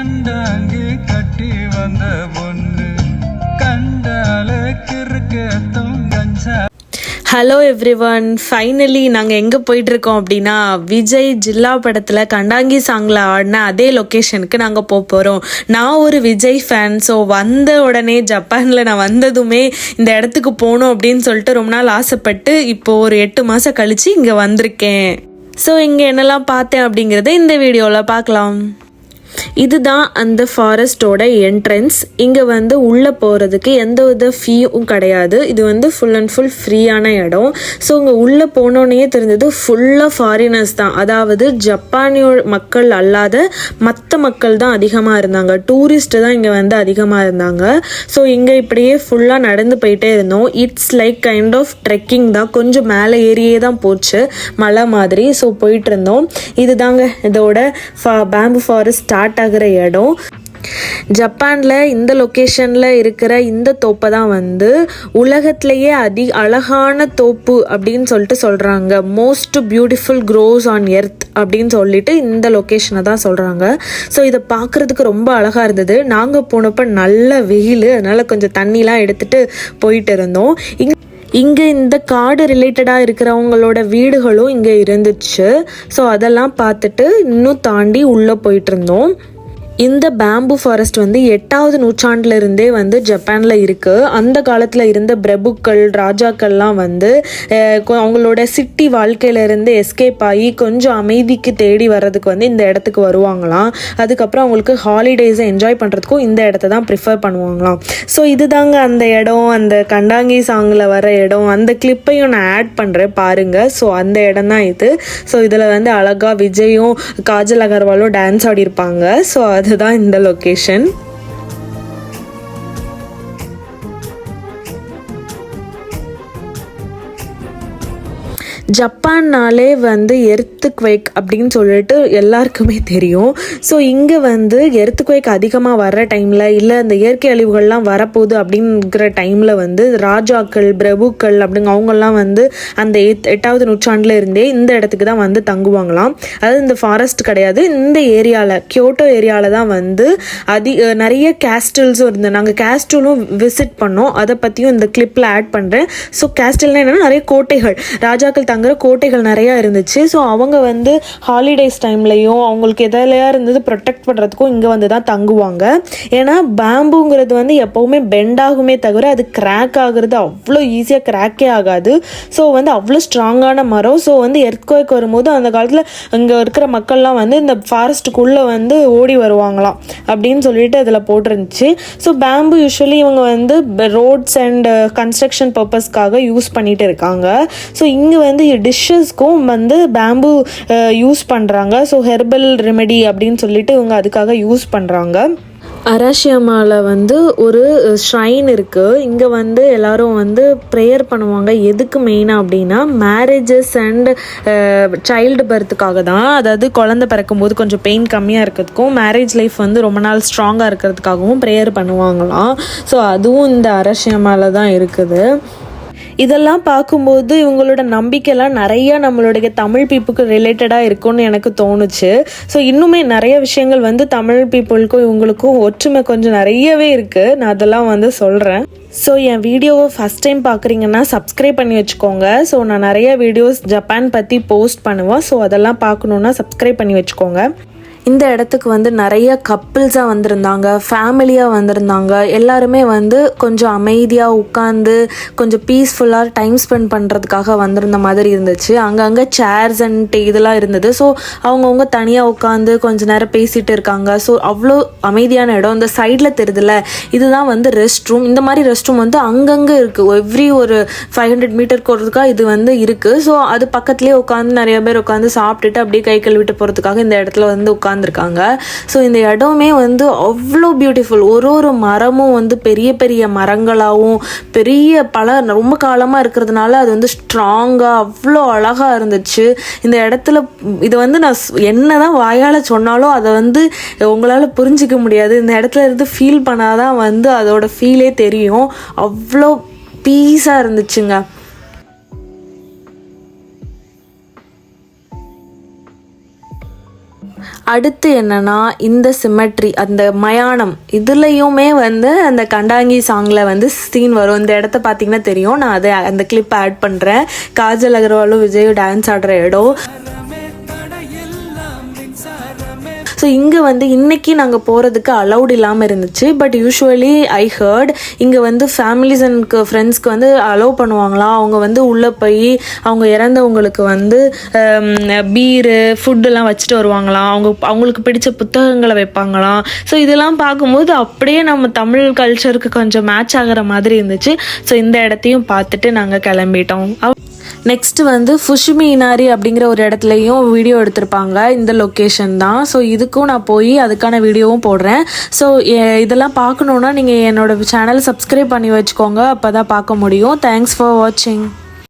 கண்டாங்கு கட்டி வந்த பொண்ணு. கண்டால கிறுக்கத்தும் கஞ்சா. ஹலோ எவ்ரிவன் ஃபைனலி நாங்கள் எங்கே போயிட்டுருக்கோம் அப்படின்னா விஜய் ஜில்லா படத்தில் கண்டாங்கி சாங்கில் ஆடின அதே லொக்கேஷனுக்கு நாங்கள் போக போகிறோம் நான் ஒரு விஜய் ஃபேன் ஸோ வந்த உடனே ஜப்பானில் நான் வந்ததுமே இந்த இடத்துக்கு போகணும் அப்படின்னு சொல்லிட்டு ரொம்ப நாள் ஆசைப்பட்டு இப்போ ஒரு எட்டு மாதம் கழித்து இங்கே வந்திருக்கேன். ஸோ இங்கே என்னெல்லாம் பார்த்தேன் அப்படிங்கிறத இந்த வீடியோவில் பார்க்கலாம். இதுதான் அந்த ஃபாரஸ்டோட என்ட்ரன்ஸ் இங்கே வந்து உள்ளே போகிறதுக்கு எந்த வித ஃபீயும் கிடையாது. இது வந்து ஃபுல் அண்ட் ஃபுல் ஃப்ரீயான இடம். ஸோ இங்கே உள்ளே போனோன்னே தெரிஞ்சது ஃபுல்லாக ஃபாரினர்ஸ் தான். அதாவது ஜப்பானியோ மக்கள் அல்லாத மற்ற மக்கள் தான் அதிகமாக இருந்தாங்க. டூரிஸ்ட் தான் இங்கே வந்து அதிகமாக இருந்தாங்க. ஸோ இங்கே இப்படியே ஃபுல்லாக நடந்து போயிட்டே இருந்தோம். It's like kind of trekking தான். கொஞ்சம் மேலே ஏறியே தான் போச்சு. மலை மாதிரி. ஸோ போயிட்டு இருந்தோம். இதுதாங்க இதோட ஃபா பேம்பு ஃபாரஸ்ட் ஸ்டார்ட் ஆகிற இடம். ஜப்பானில் இந்த லொக்கேஷனில் இருக்கிற இந்த தோப்பை தான் வந்து உலகத்திலேயே அதி அழகான தோப்பு அப்படின்னு சொல்லிட்டு சொல்கிறாங்க most beautiful groves on earth அப்படின்னு சொல்லிட்டு இந்த லொக்கேஷனை தான் சொல்கிறாங்க ஸோ இதை பார்க்குறதுக்கு ரொம்ப அழகாக இருந்தது. நாங்கள் போனப்போ நல்ல வெயில் அதனால் கொஞ்சம் தண்ணிலாம் எடுத்துகிட்டு போயிட்டு இருந்தோம். இங்கே இங்கே இந்த காடு ரிலேட்டடாக இருக்கிறவங்களோட வீடுகளும் இங்கே இருந்துச்சு. ஸோ அதெல்லாம் பார்த்துட்டு இன்னும் தாண்டி உள்ளே போயிட்டு இருந்தோம். இந்த பேம்பு ஃபாரஸ்ட் வந்து எட்டாவது நூற்றாண்டுல இருந்தே வந்து ஜப்பானில் இருக்குது அந்த காலத்தில் இருந்த பிரபுக்கள் ராஜாக்கள்லாம் வந்து அவங்களோட சிட்டி வாழ்க்கையிலேருந்து எஸ்கேப் ஆகி கொஞ்சம் அமைதிக்கு தேடி வர்றதுக்கு வந்து இந்த இடத்துக்கு வருவாங்களாம். அதுக்கப்புறம் அவங்களுக்கு ஹாலிடேஸை என்ஜாய் பண்ணுறதுக்கும் இந்த இடத்த தான் ப்ரிஃபர் பண்ணுவாங்களாம். ஸோ இதுதாங்க அந்த இடம் அந்த கண்டாங்கி சாங்கில் வர இடம். அந்த கிளிப்பையும் நான் ஆட் பண்ணுறேன் பாருங்கள் ஸோ அந்த இடம் தான் இது. ஸோ இதில் வந்து அழகாக விஜயும் காஜல் அகர்வாலும் டான்ஸ் ஆடிருப்பாங்க ஸோ அது அதுதான் இந்த லொக்கேஷன் ஜப்பான்னாலே வந்து எர்த்து எர்த்துக்வைக் அப்படின்னு சொல்லிட்டு எல்லாருக்குமே தெரியும். ஸோ இங்கே வந்து எர்த்துக்வைக் அதிகமாக வர்ற டைமில் இல்லை இந்த இயற்கை அழிவுகள்லாம் வரப்போகுது அப்படிங்கிற டைமில் வந்து ராஜாக்கள் பிரபுக்கள் அப்படிங்க அவங்கெல்லாம் வந்து அந்த எட்டாவது நூற்றாண்டில் இருந்தே இந்த இடத்துக்கு தான் வந்து தங்குவாங்களாம். அதாவது இந்த ஃபாரஸ்ட் கிடையாது இந்த ஏரியாவில் கியோட்டோ ஏரியாவில் தான் வந்து அதி நிறைய கேஸ்டல்ஸும் இருந்தது. நாங்கள் கேஸ்டலும் விசிட் பண்ணோம். அதை பற்றியும் இந்த கிளிப்பில் ஆட் பண்ணுறேன் ஸோ கேஸ்டல்னால் என்னன்னா நிறைய கோட்டைகள். ராஜாக்கள் தங்குற கோட்டைகள் நிறையா இருந்துச்சு. ஸோ அவங்க வந்து ஹாலிடேஸ் டைம்லையும் அவங்களுக்கு எதாலையா இருந்தது ப்ரொடெக்ட் பண்ணுறதுக்கும் இங்கே வந்து தான் தங்குவாங்க. ஏன்னா பேம்புங்கிறது வந்து எப்போவுமே பெண்ட் ஆகுமே தவிர அது கிராக் ஆகுறது அவ்வளோ ஈஸியாக கிராக்கே ஆகாது. ஸோ வந்து அவ்வளோ ஸ்ட்ராங்கான மரம். ஸோ வந்து எர்த்குவேக் வரும்போது அந்த காலத்தில் இங்கே இருக்கிற மக்கள்லாம் வந்து இந்த ஃபாரஸ்ட்டுக்குள்ளே வந்து ஓடி வருவாங்களாம் அப்படின்னு சொல்லிட்டு அதில் போட்டிருந்துச்சு. ஸோ பேம்பு யூஸ்வலி இவங்க வந்து ரோட்ஸ் அண்ட் கன்ஸ்ட்ரக்ஷன் பர்பஸ்க்காக யூஸ் பண்ணிட்டு இருக்காங்க. ஸோ இங்கே வந்து டிஷ்ஷஸ்க்கும் வந்து பேம்பு யூஸ் பண்ணுறாங்க ஸோ ஹெர்பல் ரெமெடி அப்படின்னு சொல்லிட்டு இவங்க அதுக்காக யூஸ் பண்ணுறாங்க அரசியமாவில் வந்து ஒரு ஷ்ரைன் இருக்குது இங்கே வந்து எல்லோரும் வந்து ப்ரேயர் பண்ணுவாங்க. எதுக்கு மெயினாக அப்படின்னா மேரேஜஸ் அண்ட் சைல்டு பர்த்துக்காக தான். அதாவது குழந்த பிறக்கும்போது கொஞ்சம் பெயின் கம்மியாக இருக்கிறதுக்கும் மேரேஜ் லைஃப் வந்து ரொம்ப நாள் ஸ்ட்ராங்காக இருக்கிறதுக்காகவும் ப்ரேயர் பண்ணுவாங்களாம். ஸோ அதுவும் இந்த அரசியமாவில் தான் இருக்குது. இதெல்லாம் பார்க்கும்போது இவங்களோட நம்பிக்கைலாம் நிறைய நம்மளுடைய தமிழ் பீப்புக்கு ரிலேட்டடாக இருக்கும்னு எனக்கு தோணுச்சு. ஸோ இன்னுமே நிறைய விஷயங்கள் வந்து தமிழ் பீப்புளுக்கும் இவங்களுக்கும் ஒற்றுமை கொஞ்சம் நிறையவே இருக்குது நான் அதெல்லாம் வந்து சொல்கிறேன் ஸோ என் வீடியோவை ஃபஸ்ட் டைம் பார்க்குறீங்கன்னா சப்ஸ்கிரைப் பண்ணி வச்சுக்கோங்க. ஸோ நான் நிறைய வீடியோஸ் ஜப்பான் பற்றி போஸ்ட் பண்ணுவேன். ஸோ அதெல்லாம் பார்க்கணுன்னா சப்ஸ்கிரைப் பண்ணி வச்சுக்கோங்க. இந்த இடத்துக்கு வந்து நிறைய கப்பிள்ஸாக வந்திருந்தாங்க ஃபேமிலியாக வந்திருந்தாங்க. எல்லாருமே வந்து கொஞ்சம் அமைதியாக உட்காந்து கொஞ்சம் பீஸ்ஃபுல்லாக டைம் ஸ்பெண்ட் பண்ணுறதுக்காக வந்திருந்த மாதிரி இருந்துச்சு. அங்கங்கே சேர்ஸ் அண்ட் இதெல்லாம் இருந்தது. ஸோ அவங்கவுங்க தனியாக உட்காந்து கொஞ்சம் நேரம் பேசிகிட்டு இருக்காங்க. ஸோ அவ்வளோ அமைதியான இடம். இந்த சைடில் தெரியுதுல்ல இதுதான் வந்து ரெஸ்ட் ரூம் இந்த மாதிரி ரெஸ்ட் ரூம் வந்து அங்கங்கே இருக்குது எவ்ரி ஒரு ஃபைவ் ஹண்ட்ரட் மீட்டர் போகிறதுக்காக இது வந்து இருக்குது ஸோ அது பக்கத்துலேயே உட்காந்து நிறைய பேர் உட்காந்து சாப்பிட்டுட்டு அப்படியே கை கழுவிட்டு போகிறதுக்காக இந்த இடத்துல வந்து உட்காந்துருக்காங்க ஸோ இந்த இடமே வந்து அவ்வளோ பியூட்டிஃபுல் ஒரு ஒரு மரமும் வந்து பெரிய பெரிய மரங்களாகவும் பெரிய பல ரொம்ப காலமாக இருக்கிறதுனால அது வந்து ஸ்ட்ராங்காக அவ்வளோ அழகாக இருந்துச்சு. இந்த இடத்துல இது வந்து நான் என்ன தான் வாயால் சொன்னாலும் அதை வந்து உங்களால் புரிஞ்சிக்க முடியாது. இந்த இடத்துல இருந்து ஃபீல் பண்ணாதான் வந்து அதோட ஃபீலே தெரியும். அவ்வளோ பீஸாக இருந்துச்சுங்க. அடுத்து என்னன்னா இந்த சிமெட்ரி அந்த மயானம் இதுலேயுமே வந்து அந்த கண்டாங்கி சாங்ல வந்து சீன் வரும். இந்த இடத்த பார்த்தீங்கன்னா தெரியும். நான் அதை அந்த கிளிப் ஆட் பண்றேன். காஜல் அகர்வாலும் விஜயும் டான்ஸ் ஆடுற இடம். ஸோ இங்கே வந்து இன்னைக்கு நாங்கள் போகிறதுக்கு அலௌட் இல்லாமல் இருந்துச்சு. பட் யூஸ்வலி ஐ ஹர்ட் இங்கே வந்து ஃபேமிலிஸ் அண்ட் ஃப்ரெண்ட்ஸ்க்கு வந்து அலோவ் பண்ணுவாங்களாம் அவங்க வந்து உள்ளே போய் அவங்க இறந்தவங்களுக்கு வந்து um, பீரு ஃபுட்டெல்லாம் வச்சுட்டு வருவாங்களாம் அவங்க அவங்களுக்கு பிடிச்ச புத்தகங்களை வைப்பாங்களாம் ஸோ இதெல்லாம் பார்க்கும்போது அப்படியே நம்ம தமிழ் கல்ச்சருக்கு கொஞ்சம் மேட்ச் ஆகிற மாதிரி இருந்துச்சு. ஸோ இந்த இடத்தையும் பார்த்துட்டு நாங்கள் கிளம்பிட்டோம். நெக்ஸ்ட் வந்து ஃபுஷிமி இனாரி அப்படிங்கிற ஒரு இடத்துலையும் வீடியோ எடுத்திருப்பாங்க. இந்த லொக்கேஷன் தான். ஸோ இதுக்கும் நான் போய் அதுக்கான வீடியோவும் போடுறேன். ஸோ இதெல்லாம் பார்க்கணுன்னா நீங்கள் என்னோட சேனல் சப்ஸ்கிரைப் பண்ணி வச்சுக்கோங்க. அப்போ தான் பார்க்க முடியும். தேங்க்ஸ் ஃபார் வாட்சிங்